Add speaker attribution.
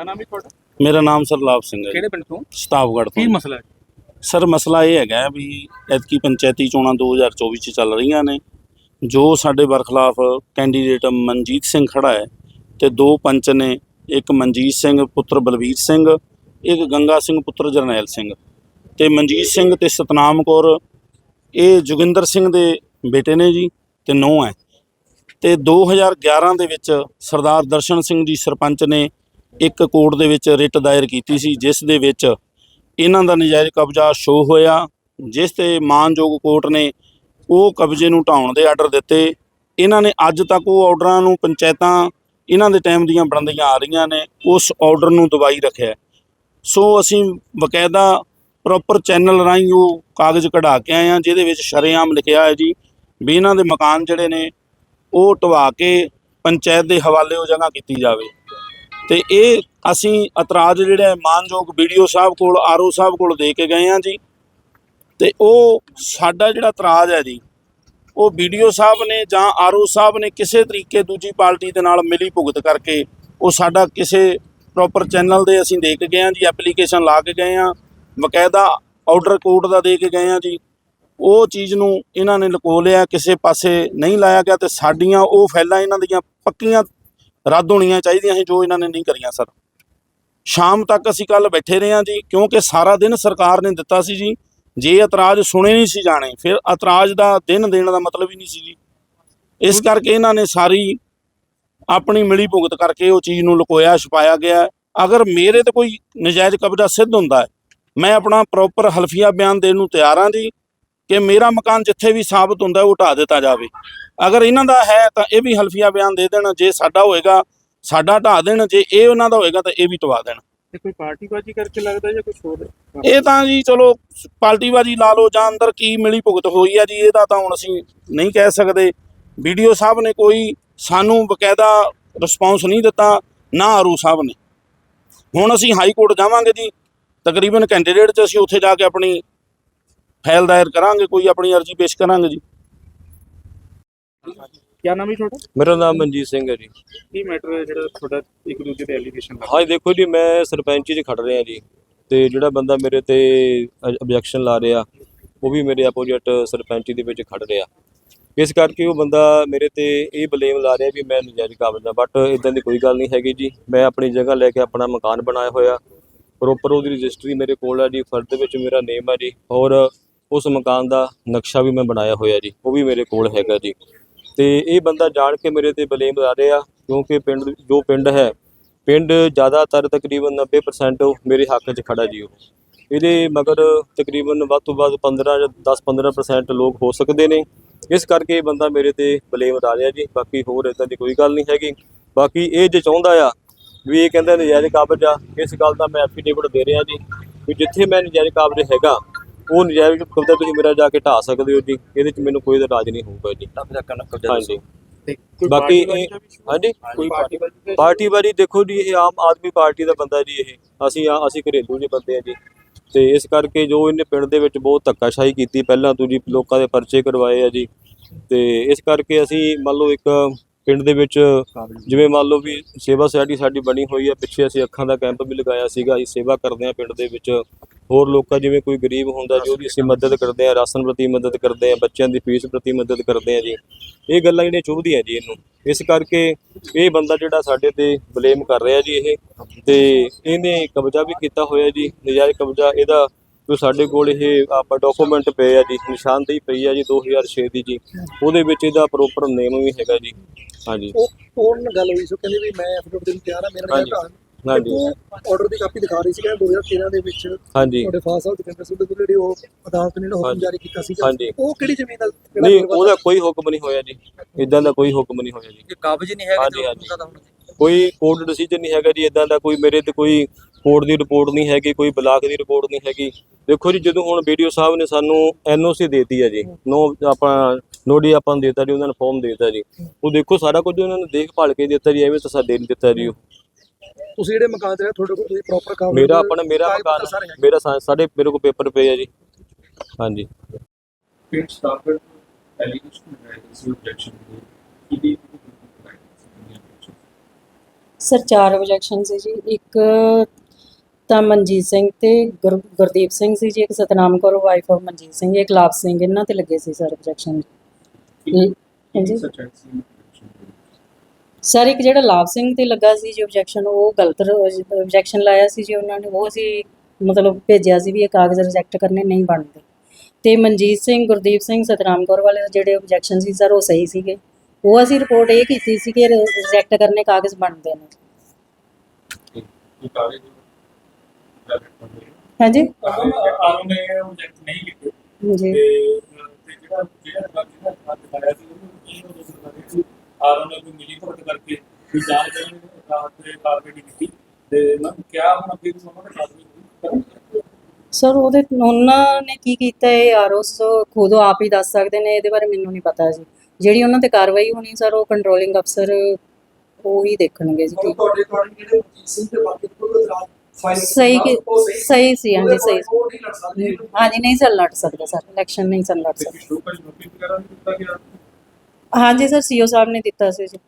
Speaker 1: ਕਿਆ ਨਾਮ ਹੈ ਤੁਹਾਡਾ?
Speaker 2: ਮੇਰਾ ਨਾਮ ਸਰਲਾਭ ਸਿੰਘ ਹੈ
Speaker 1: ਕਿਹੜੇ ਪਿੰਡ ਤੋਂ?
Speaker 2: ਸਤਾਵਗੜ੍ਹ
Speaker 1: ਕੀ
Speaker 2: ਤੋਂ
Speaker 1: ਮਸਲਾ ਹੈ?
Speaker 2: ਸਰ ਮਸਲਾ ਇਹ ਹੈਗਾ ਵੀ ਐਤਕੀ ਪੰਚਾਇਤੀ ਚੋਣਾਂ 2024 ਚ ਚੱਲ ਰਹੀਆਂ ਨੇ। ਜੋ ਸਾਡੇ ਬਰਖਲਾਫ ਕੈਂਡੀਡੇਟ ਮਨਜੀਤ ਸਿੰਘ ਖੜਾ ਹੈ ਤੇ ਦੋ ਪੰਚ ਨੇ ਇੱਕ ਮਨਜੀਤ ਸਿੰਘ ਪੁੱਤਰ ਬਲਵੀਰ ਸਿੰਘ ਇੱਕ ਗੰਗਾ ਸਿੰਘ ਪੁੱਤਰ ਜਰਨੈਲ ਸਿੰਘ। ਤੇ ਮਨਜੀਤ ਸਿੰਘ ਤੇ ਸਤਨਾਮ ਕੌਰ ਇਹ ਜੋਗਿੰਦਰ ਸਿੰਘ ਦੇ ਬੇਟੇ ਨੇ ਜੀ ਤੇ ਨੂੰਹ ਹੈ। ਤੇ 2011 ਦੇ ਵਿੱਚ ਸਰਦਾਰ ਦਰਸ਼ਨ ਸਿੰਘ ਜੀ ਸਰਪੰਚ ਨੇ ਇੱਕ ਕੋਰਟ ਦੇ ਵਿੱਚ ਰਿਟ ਦਾਇਰ ਕੀਤੀ ਸੀ, ਜਿਸ ਦੇ ਵਿੱਚ ਇਹਨਾਂ ਦਾ ਨਜਾਇਜ਼ ਕਬਜ਼ਾ ਸ਼ੋ ਹੋਇਆ, ਜਿਸ ਤੇ ਮਾਨਯੋਗ ਕੋਰਟ ਨੇ ਉਹ ਕਬਜ਼ੇ ਨੂੰ ਢਾਉਣ ਦੇ ਆਰਡਰ ਦਿੱਤੇ। ਇਹਨਾਂ ਨੇ ਅੱਜ ਤੱਕ ਉਹ ਆਰਡਰਾਂ ਨੂੰ ਪੰਚਾਇਤਾਂ, ਇਹਨਾਂ ਦੇ ਟਾਈਮ ਦੀਆਂ ਬਣਦੀਆਂ ਆ ਰਹੀਆਂ ਨੇ, ਉਸ ਆਰਡਰ ਨੂੰ ਦਬਾਈ ਰੱਖਿਆ ਸੋ ਅਸੀਂ ਬਕਾਇਦਾ ਪ੍ਰੋਪਰ ਚੈਨਲ ਰਾਹੀਂ ਉਹ ਕਾਗਜ਼ ਕਢਾ ਕੇ ਆਏ ਹਾਂ, ਜਿਹਦੇ ਵਿੱਚ ਸ਼ਰੇਆਮ ਲਿਖਿਆ ਹੈ ਜੀ, ਵੀ ਇਹਨਾਂ ਦੇ ਮਕਾਨ ਜਿਹੜੇ ਨੇ, ਉਹ ਢਵਾ ਕੇ ਪੰਚਾਇਤ ਦੇ ਹਵਾਲੇ ਉਹ ਜਗ੍ਹਾ ਕੀਤੀ ਜਾਵੇ। ਤੇ ਇਹ ਅਸੀਂ ਇਤਰਾਜ਼ ਜਿਹੜਾ ਹੈ ਮਾਨਯੋਗ ਵੀਡੀਓ ਸਾਹਿਬ ਕੋਲ ਆਰਓ ਸਾਹਿਬ ਕੋਲ ਦੇ ਕੇ ਗਏ ਹਾਂ ਜੀ। ਤੇ ਉਹ ਸਾਡਾ ਜਿਹੜਾ ਇਤਰਾਜ਼ ਹੈ ਜੀ, ਉਹ ਵੀਡੀਓ ਸਾਹਿਬ ਨੇ ਜਾਂ ਆਰਓ ਸਾਹਿਬ ਨੇ ਕਿਸੇ ਤਰੀਕੇ ਦੂਜੀ ਪਾਰਟੀ ਦੇ ਨਾਲ ਮਿਲੀ ਭੁਗਤ ਕਰਕੇ ਉਹ ਸਾਡਾ ਕਿਸੇ ਪ੍ਰੋਪਰ ਚੈਨਲ ਦੇ ਅਸੀਂ ਦੇ ਕੇ ਗਏ ਹਾਂ ਜੀ ਐਪਲੀਕੇਸ਼ਨ ਲਾ ਕੇ ਗਏ ਹਾਂ ਬਕਾਇਦਾ ਆਰਡਰ ਕੋਰਟ ਦਾ ਦੇ ਕੇ ਗਏ ਹਾਂ ਜੀ। ਉਹ ਚੀਜ਼ ਨੂੰ ਇਹਨਾਂ ਨੇ ਲਕੋ ਲਿਆ, ਕਿਸੇ ਪਾਸੇ ਨਹੀਂ ਲਾਇਆ ਗਿਆ ਤੇ ਸਾਡੀਆਂ ਉਹ ਫਾਈਲਾਂ ਇਹਨਾਂ ਦੀਆਂ ਪੱਕੀਆਂ ਰੱਦ ਹੋਣੀਆਂ ਚਾਹੀਦੀਆਂ ਸੀ, ਜੋ ਇਹਨਾਂ ਨੇ ਨਹੀਂ ਕਰੀਆਂ ਸਰ। ਸ਼ਾਮ ਤੱਕ ਅਸੀਂ ਕੱਲ ਬੈਠੇ ਰਹੇ ਹਾਂ ਜੀ, ਕਿਉਂਕਿ ਸਾਰਾ ਦਿਨ ਸਰਕਾਰ ਨੇ ਦਿੱਤਾ ਸੀ ਜੀ। ਜੇ ਇਤਰਾਜ਼ ਸੁਣੇ ਨਹੀਂ ਸੀ ਜਾਣੇ, ਫਿਰ ਇਤਰਾਜ਼ ਦਾ ਦਿਨ ਦੇਣ ਦਾ ਮਤਲਬ ਹੀ ਨਹੀਂ ਸੀ ਜੀ। ਇਸ ਕਰਕੇ ਇਹਨਾਂ ਨੇ ਸਾਰੀ ਆਪਣੀ ਮਿਲੀ ਭੁਗਤ ਕਰਕੇ ਉਹ ਚੀਜ਼ ਨੂੰ ਲੁਕੋਇਆ, ਛੁਪਾਇਆ ਗਿਆ ਅਗਰ ਮੇਰੇ ਤੇ ਕੋਈ ਨਜਾਇਜ਼ ਕਬਜ਼ਾ ਸਿੱਧ ਹੁੰਦਾ ਹੈ, ਮੈਂ ਆਪਣਾ ਪ੍ਰੋਪਰ ਹਲਫੀਆ ਬਿਆਨ ਦੇਣ ਨੂੰ ਤਿਆਰ ਹਾਂ ਜੀ। ਕਿ ਮੇਰਾ ਮਕਾਨ ਜਿੱਥੇ ਵੀ ਸਾਬਤ ਹੁੰਦਾ ਉਹ ਢਾ ਦਿੱਤਾ ਜਾਵੇ। ਅਗਰ ਇਹਨਾਂ ਦਾ ਹੈ ਤਾਂ ਇਹ ਵੀ ਹਲਫੀਆ ਬਿਆਨ ਦੇ ਦੇਣ ਜੇ ਸਾਡਾ ਹੋਏਗਾ ਸਾਡਾ ਢਾ ਦੇਣ ਜੇ ਇਹ ਉਹਨਾਂ ਦਾ ਹੋਏਗਾ ਤਾਂ ਇਹ ਵੀ ਟਵਾ ਦੇਣ।
Speaker 1: ਤੇ ਕੋਈ ਪਾਰਟੀਬਾਜ਼ੀ ਕਰਕੇ ਲੱਗਦਾ ਜਾਂ ਕੁਝ ਹੋਰ? ਹੈ?
Speaker 2: ਇਹ ਤਾਂ ਜੀ ਚਲੋ ਪਾਰਟੀਬਾਜੀ ਲਾ ਲਓ ਜਾਂ ਅੰਦਰ ਕੀ ਮਿਲੀ ਭੁਗਤ ਹੋਈ ਆ ਜੀ ਇਹਦਾ ਤਾਂ ਹੁਣ ਅਸੀਂ ਨਹੀਂ ਕਹਿ ਸਕਦੇ। ਵੀਡੀਓ ਸਾਹਿਬ ਨੇ ਕੋਈ ਸਾਨੂੰ ਬਕਾਇਦਾ ਰਿਸਪੌਂਸ ਨਹੀਂ ਦਿੱਤਾ ਨਾ ਆਰੂ ਸਾਹਿਬ ਨੇ। ਹੁਣ ਅਸੀਂ ਹਾਈ ਕੋਰਟ ਜਾਵਾਂਗੇ ਜੀ ਤਕਰੀਬਨ ਕੈਂਡੀਡੇਟ ਚ ਅਸੀਂ ਉੱਥੇ ਜਾ ਕੇ ਆਪਣੀ ਫਾਈਲ ਦਾਇਰ ਕਰਾਂਗੇ ਕੋਈ ਆਪਣੀ ਅਰਜ਼ੀ ਪੇਸ਼ ਕਰਾਂਗੇ ਜੀ।
Speaker 1: ਕਿਆ ਨਾਮ ਹੈ ਤੁਹਾਡਾ?
Speaker 3: ਮੇਰਾ ਨਾਮ ਮਨਜੀਤ ਸਿੰਘ ਹੈ ਜੀ।
Speaker 1: ਕੀ ਮੈਟਰ ਹੈ ਜਿਹੜਾ ਤੁਹਾਡਾ ਇੱਕ ਦੂਜੇ ਤੇ ਐਲੀਗੇਸ਼ਨ ਲੱਗਾ
Speaker 3: ਹਾਂ ਦੇਖੋ ਜੀ ਮੈਂ ਸਰਪੰਚੀ 'ਚ ਖੜ ਰਿਹਾ ਜੀ ਤੇ ਜਿਹੜਾ ਬੰਦਾ ਮੇਰੇ ਤੇ ਆਬਜੈਕਸ਼ਨ ਲਾ ਰਿਹਾ ਉਹ ਵੀ ਮੇਰੇ ਆਪੋਜੀਟ ਸਰਪੰਚੀ ਦੇ ਵਿੱਚ ਖੜ ਰਿਹਾ। ਇਸ ਕਰਕੇ ਉਹ ਬੰਦਾ ਮੇਰੇ ਤੇ ਇਹ ਬਲੇਮ ਲਾ ਰਿਹਾ ਵੀ ਮੈਂ ਨਜਾਇਜ਼ ਕਬਜ਼ਾ ਬਟ ਇਦਾਂ ਦੀ ਕੋਈ ਗੱਲ ਨਹੀਂ ਹੈਗੀ ਜੀ। ਮੈਂ ਆਪਣੀ ਜਗ੍ਹਾ ਲੈ ਕੇ ਆਪਣਾ ਮਕਾਨ ਬਣਾਇਆ ਹੋਇਆ ਪ੍ਰੋਪਰ ਉਹਦੀ ਰਜਿਸਟਰੀ ਮੇਰੇ ਕੋਲ ਹੈ ਜੀ ਫਰਦ ਦੇ ਵਿੱਚ ਮੇਰਾ ਨੇਮ ਹੈ ਜੀ। ਔਰ ਉਸ ਮਕਾਨ ਦਾ ਨਕਸ਼ਾ ਵੀ ਮੈਂ ਬਣਾਇਆ ਹੋਇਆ ਜੀ, ਉਹ ਵੀ ਮੇਰੇ ਕੋਲ ਹੈਗਾ ਜੀ। ਤੇ ਇਹ ਬੰਦਾ ਜਾਣ ਕੇ ਮੇਰੇ ਤੇ ਬਲੇਮ ਲਾ ਰਿਹਾ, ਕਿਉਂਕਿ ਪਿੰਡ, ਜੋ ਪਿੰਡ ਹੈ, ਪਿੰਡ ਜ਼ਿਆਦਾਤਰ ਤਕਰੀਬਨ 90% ਉਹ ਮੇਰੇ ਹੱਕ 'ਚ ਖੜਾ ਜੀ ਉਹ। ਇਹਦੇ ਮਗਰ ਤਕਰੀਬਨ ਵੱਧ ਤੋਂ ਵੱਧ 15 ਜਾਂ 10-15% ਲੋਕ ਹੋ ਸਕਦੇ ਨੇ। ਇਸ ਕਰਕੇ ਇਹ ਬੰਦਾ ਮੇਰੇ ਤੇ ਬਲੇਮ ਲਾ ਰਿਹਾ ਜੀ। ਬਾਕੀ ਹੋਰ ਇਦਾਂ ਦੀ ਕੋਈ ਗੱਲ ਨਹੀਂ ਹੈਗੀ। ਬਾਕੀ ਇਹ ਜੇ ਚਾਹੁੰਦਾ ਆ ਵੀ ਇਹ ਕਹਿੰਦਾ ਨਜਾਇਜ਼ ਕਾਬਜ਼ ਆ ਇਸ ਗੱਲ ਦਾ ਮੈਂ ਐਫੀਡੇਵਿਟ ਦੇ ਰਿਹਾ ਜੀ, ਵੀ ਜਿੱਥੇ ਮੈਂ ਨਜਾਇਜ਼ ਕਾਬਜ਼ ਹੈਗਾ ਉਹ ਨਜਾਇਜ਼ ਕਬਜ਼ਾ ਤੁਸੀਂ ਮੇਰਾ ਜਾ ਕੇ ਢਾ ਸਕਦੇ ਹੋ ਜੀ। ਇਹਦੇ 'ਚ ਮੈਨੂੰ ਕੋਈ ਇਤਰਾਜ਼ ਨਹੀਂ ਹੋਊਗਾ ਜੀ। ਬਾਕੀ ਇਹ- ਹਾਂਜੀ?
Speaker 1: ਕੋਈ ਪਾਰਟੀਬਾਜ਼ੀ ਦਾ
Speaker 3: ਪਾਰਟੀ ਬਾਰੀ ਦੇਖੋ ਜੀ ਇਹ ਆਮ ਆਦਮੀ ਪਾਰਟੀ ਦਾ ਬੰਦਾ ਜੀ ਇਹ। ਅਸੀਂ ਆ- ਅਸੀਂ ਘਰੇਲੂ ਜੀ ਬੰਦੇ ਆ ਜੀ। ਤੇ ਇਸ ਕਰਕੇ ਜੋ ਇਹਨੇ ਪਿੰਡ ਦੇ ਵਿੱਚ ਬਹੁਤ ਧੱਕਾਸ਼ਾਹੀ ਕੀਤੀ ਪਹਿਲਾਂ ਤੋਂ ਜੀ ਲੋਕਾਂ ਦੇ ਪਰਚੇ ਕਰਵਾਏ ਆ ਜੀ। ਤੇ ਇਸ ਕਰਕੇ ਅਸੀਂ ਮੰਨ ਲਓ ਇੱਕ ਪਿੰਡ ਦੇ ਵਿੱਚ ਜਿਵੇਂ ਮੰਨ ਲਓ ਵੀ ਸੇਵਾ ਸੁਸਾਇਟੀ ਸਾਡੀ ਬਣੀ ਹੋਈ ਆ ਪਿੱਛੇ ਅਸੀਂ ਅੱਖਾਂ ਦਾ ਕੈਂਪ ਵੀ ਲਗਾਇਆ ਸੀਗਾ ਅਸੀਂ ਸੇਵਾ ਕਰਦੇ ਆ ਪਿੰਡ ਦੇ ਵਿੱਚ। ਹੋਰ ਲੋਕਾਂ ਜਿਵੇਂ ਕੋਈ ਗਰੀਬ ਹੁੰਦਾ ਜੋ ਵੀ ਅਸੀਂ ਮਦਦ ਕਰਦੇ ਆ ਰਾਸ਼ਨ ਪ੍ਰਤੀ ਮਦਦ ਕਰਦੇ ਆ ਬੱਚਿਆਂ ਦੀ ਫੀਸ ਪ੍ਰਤੀ ਮਦਦ ਕਰਦੇ ਆ ਜੀ। ਇਹ ਗੱਲਾਂ ਜਿਹੜੀਆਂ ਚੁਭਦੀਆਂ ਜੀ ਇਹਨੂੰ। ਇਸ ਕਰਕੇ ਇਹ ਬੰਦਾ ਜਿਹੜਾ ਸਾਡੇ ਤੇ ਬਲੇਮ ਕਰ ਰਿਹਾ ਜੀ ਇਹ। ਤੇ ਇਹਨੇ ਕਬਜ਼ਾ ਵੀ ਕੀਤਾ ਹੋਇਆ ਜੀ ਨਜਾਇਜ਼ ਕਬਜ਼ਾ ਇਹਦਾ ਜੋ ਸਾਡੇ ਕੋਲ ਇਹ ਆਪਾਂ ਡਾਕੂਮੈਂਟ ਪਏ ਆ ਜੀ ਨਿਸ਼ਾਨਦੇਹੀ ਪਈ ਆ ਜੀ 2006 ਦੀ ਜੀ। ਉਹਦੇ ਵਿੱਚ ਇਹਦਾ ਪ੍ਰੋਪਰ ਨੇਮ ਵੀ ਹੈਗਾ ਜੀ। ਹਾਂਜੀ।
Speaker 4: ਉਹ ਨਾਲ ਗੱਲ ਹੋਈ ਸੀ ਕਹਿੰਦੇ ਵੀ ਮੈਂ ਐਫੀਡੇਵਿਟ ਦੇਣ ਤਿਆਰ ਆ ਮੇਰਾ। ਨਾਮ
Speaker 3: ਹਾਂਜੀ।
Speaker 4: ਉਹ ਆਰਡਰ ਦੀ ਕਾਪੀ ਦਿਖਾ ਰਹੀ ਸੀ ਕਿ 2013 ਦੇ ਵਿੱਚ।
Speaker 3: ਹਾਂਜੀ।
Speaker 4: ਤੁਹਾਡੇ ਫਾਦਰ ਸਾਹਿਬ ਜਤਿੰਦਰ ਸਿੰਘ ਦੇ ਜਿਹੜੀ ਉਹ ਅਦਾਲਤ ਨੇ ਹੁਕਮ। ਜਾਰੀ ਕੀਤਾ ਸੀ
Speaker 3: ਹਾਂਜੀ।
Speaker 4: ਉਹ ਕਿਹੜੀ ਜ਼ਮੀਨ ਦਾ
Speaker 3: ਨਹੀਂ ਉਹਦਾ ਕੋਈ ਹੁਕਮ ਨਹੀਂ ਹੋਇਆ ਜੀ। ਇਦਾਂ ਦਾ ਕੋਈ ਹੁਕਮ ਨਹੀਂ ਹੋਇਆ ਜੀ।
Speaker 4: ਕਾਬਜ਼ ਨਹੀਂ ਹੈਗਾ
Speaker 3: ਹਾਂਜੀ, ਕੋਈ ਕੋਰਟ ਡਿਸੀਜਨ ਨਹੀਂ ਹੈਗਾ ਜੀ ਇਦਾਂ ਦਾ ਕੋਈ ਮੇਰੇ ਤੇ ਕੋਈ ਕੋਰਟ ਦੀ ਰਿਪੋਰਟ ਨਹੀਂ ਹੈਗੀ ਕੋਈ ਬਲਾਕ ਦੀ ਰਿਪੋਰਟ ਨਹੀਂ ਹੈਗੀ। ਦੇਖੋ ਜੀ ਜਦੋਂ ਹੁਣ ਵੀਡੀਓ ਸਾਹਿਬ ਨੇ ਸਾਨੂੰ ਐਨਓਸੀ ਦੇਤੀ ਹੈ ਜੀ ਨੋ ਆਪਾਂ ਨੋਡੀ ਆਪਾਂ ਨੂੰ ਦੇਤਾ ਜੀ ਉਹਨਾਂ ਨੇ ਫਾਰਮ ਦੇਤਾ ਜੀ। ਉਹ ਦੇਖੋ ਸਾਰਾ ਕੁਝ ਉਹਨਾਂ ਨੇ ਦੇਖ ਭਾਲ ਕੇ ਦਿੱਤਾ ਜੀ ਐਵੇਂ ਤਾਂ ਸਾਡੇ ਨਹੀਂ ਦਿੱਤਾ ਜੀ। ਉਹ
Speaker 4: ਤੁਸੀਂ ਜਿਹੜੇ ਮਕਾਨ ਤੇ ਰਹੇ, ਤੁਹਾਡੇ ਕੋਲ ਤੁਸੀਂ ਪ੍ਰੋਪਰ ਕਾਗਜ਼
Speaker 3: ਮੇਰਾ ਆਪਣਾ ਮੇਰਾ ਮਕਾਨ। ਮੇਰਾ ਸਾਡੇ ਮੇਰੇ ਕੋਲ ਪੇਪਰ ਪਏ ਆ ਜੀ। ਹਾਂਜੀ।
Speaker 1: ਪਿੰਡ ਸਟਾਫਰ ਐਲੀਗੇਸ਼ਨ ਹੈ ਇਸ ਆਬਜੈਕਸ਼ਨ ਦੀ ਇਹਦੀ
Speaker 5: ਸਰ ਚਾਰ ਆਬਜੈਕਸ਼ਨ ਸੀ ਜੀ। ਇੱਕ ਤਾਂ ਮਨਜੀਤ ਸਿੰਘ ਤੇ ਗੁਰ- ਗੁਰਦੀਪ ਸਿੰਘ ਸੀ ਜੀ ਇੱਕ ਸਤਨਾਮ ਕੌਰ ਵਾਈਫ ਆਫ ਮਨਜੀਤ ਸਿੰਘ ਇੱਕ ਲਾਭ ਸਿੰਘ ਇਹਨਾਂ ਤੇ ਲੱਗੇ ਸੀ ਸਰ ਆਬਜੈਕਸ਼ਨ ਹਾਂਜੀ। ਸਰ ਇੱਕ ਜਿਹੜਾ ਲਾਭ ਸਿੰਘ ਤੇ ਲੱਗਾ ਸੀ ਜੀ ਆਬਜੈਕਸ਼ਨ ਉਹ ਗਲਤ ਆਬਜੈਕਸ਼ਨ ਲਾਇਆ ਸੀ ਜੀ ਉਹਨਾਂ ਨੇ ਉਹ ਅਸੀਂ ਮਤਲਬ ਭੇਜਿਆ ਸੀ ਵੀ ਇਹ ਕਾਗਜ਼ ਰਿਜੈਕਟ ਕਰਨੇ ਨਹੀਂ ਬਣਦੇ। ਤੇ ਮਨਜੀਤ ਸਿੰਘ ਗੁਰਦੀਪ ਸਿੰਘ ਸਤਨਾਮ ਕੌਰ ਵਾਲੇ ਜਿਹੜੇ ਆਬਜੈਕਸ਼ਨ ਸੀ ਸਰ ਉਹ ਸਹੀ ਸੀਗੇ। ਉਹ ਅਸੀਂ ਰਿਪੋਰਟ ਇਹ ਕੀਤੀ ਸੀ ਕਿ ਰਿਜੈਕਟ ਕਰਨੇ ਕਾਗਜ਼ ਬਣਦੇ ਨੇ। ਹਾਂਜੀ?
Speaker 1: ਆਰੋ ਨੇ ਰਿਜੈਕਟ ਨਹੀਂ ਕੀਤੇ
Speaker 5: ਜੀ
Speaker 1: ਤੇ ਤੇ ਜਿਹੜਾ ਜਿਹੜਾ ਜਿਹੜਾ ਹੱਥ ਲਾਇਆ ਸੀ ਉਹਨੂੰ ਕੀ ਉਹ ਦੱਸਣ ਲੱਗੇ ਸੀ ਆਰੋ ਨੇ ਕੋਈ ਮਿਲੀ ਭਗਤ ਕਰਕੇ ਵੀ ਜਾਂਚ ਕਰਨ ਰਾਤ ਤੇ ਕਾਰਵਾਈ ਨਹੀਂ ਕੀਤੀ ਤੇ ਮੈਂ ਕਿਹਾ ਹੁਣ ਅੱਗੇ ਵੀ ਉਹਨਾਂ ਨੇ ਕਾਰਵਾਈ ਕਰਨਗੇ
Speaker 5: ਸਰ ਉਹਦੇ ਉਹਨਾਂ ਨੇ ਕੀ ਕੀਤਾ? ਇਹ ਆਰਓਸ ਖੁਦ ਆਪ ਹੀ ਦੱਸ ਸਕਦੇ ਨੇ ਇਹਦੇ ਬਾਰੇ ਮੈਨੂੰ ਨਹੀਂ ਪਤਾ ਜੀ। ਜਿਹੜੀ ਉਹਨਾਂ ਤੇ ਕਾਰਵਾਈ ਹੋਣੀ ਸਰ ਉਹ ਕੰਟਰੋਲਿੰਗ ਅਫਸਰ ਉਹ ਹੀ ਦੇਖਣਗੇ ਜੀ।
Speaker 4: ਤੁਹਾਡੇ ਅਕੋਰਡਿੰਗ ਜਿਹੜੇ ਸਿੰਘ ਤੇ ਬਾਕੀ ਕੋਈ ਇਤਰਾਜ਼
Speaker 5: ਸਹੀ ਕਿ ਸਹੀ ਸੀ। ਹਾਂਜੀ ਸਹੀ ਸੀ। ਹਾਂਜੀ ਨਹੀਂ ਸਰ ਲੜ ਸਕਦਾ ਸਰ ਇਲੈਕਸ਼ਨ ਨਹੀਂ ਸਰ ਲੜ ਸਕਦਾ।
Speaker 1: ਨੋਟਿਸ ਵਗੈਰਾ ਦਿੱਤਾ ਗਿਆ?
Speaker 5: ਹਾਂਜੀ ਸਰ ਸੀਓ ਸਾਹਿਬ ਨੇ ਦਿੱਤਾ ਸੀ ਜੀ।